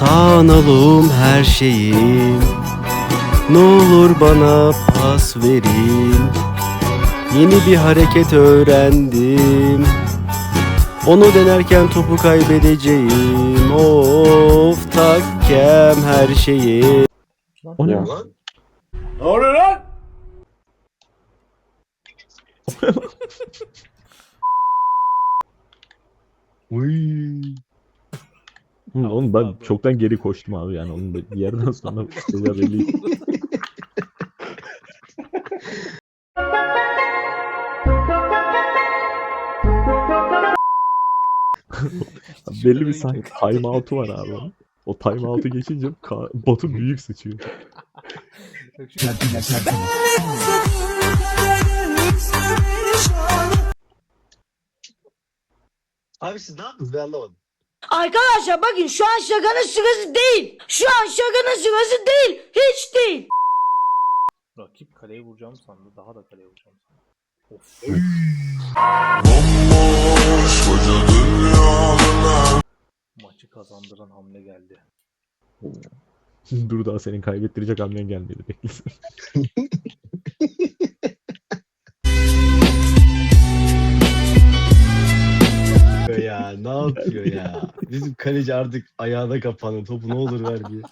Sağ oğlum her şeyim Ne olur bana pas verin. Yeni bir hareket öğrendim. Onu denerken topu kaybedeceğim. Of takkem her şeyi. O ne? Uy. Hı, Oğlum ben çoktan geri koştum abi yani onun da bir yerden sonra şeyler belli. belli bir sanki time out'u var abi onun. O time out'u geçince Ka- Batu büyük sıçıyor. Abi siz ne yaptınız ben anlamadım. Arkadaşlar bakın şu an şakanın sırası değil. Şu an şakanın sırası değil. Hiç değil. Rakip kaleye vuracağım sandı. Daha da kaleye vuracağım sandı. Of. Maçı kazandıran hamle geldi. Dur daha senin kaybettirecek hamlen gelmedi beklesin. ya ne yapıyor ya? Bizim kaleci artık ayağına kapandı. Topu ne olur ver diye.